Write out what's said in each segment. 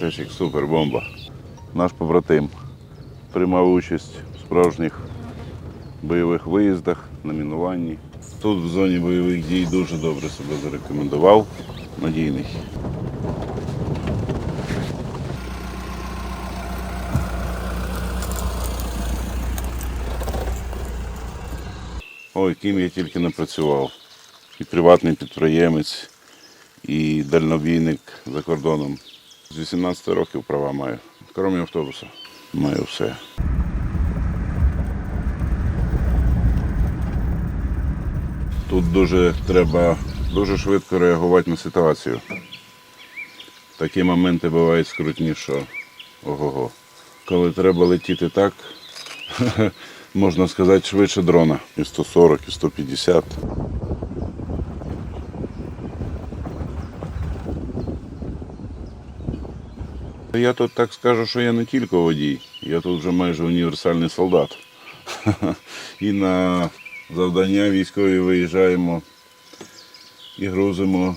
Тешик супер бомба. Наш побратим приймав участь в справжніх бойових виїздах, на мінуванні. Тут в зоні бойових дій дуже добре себе зарекомендував. Надійний. Ой, ким я тільки не працював. І приватний підприємець, і дальнобійник за кордоном. З 18 років права маю. Крім автобуса. Маю все. Тут дуже треба дуже швидко реагувати на ситуацію. Такі моменти бувають скрутні, що ого-го. Коли треба летіти так, можна сказати, швидше дрона. І 140, і 150. Я тут так скажу, що я не тільки водій, я тут вже майже універсальний солдат. І на завдання військові виїжджаємо і грузимо,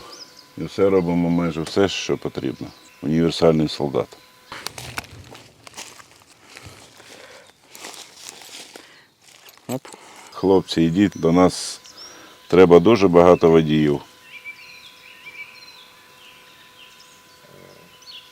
і все робимо майже все, що потрібно. Універсальний солдат. Хлопці, йдіть, до нас треба дуже багато водіїв.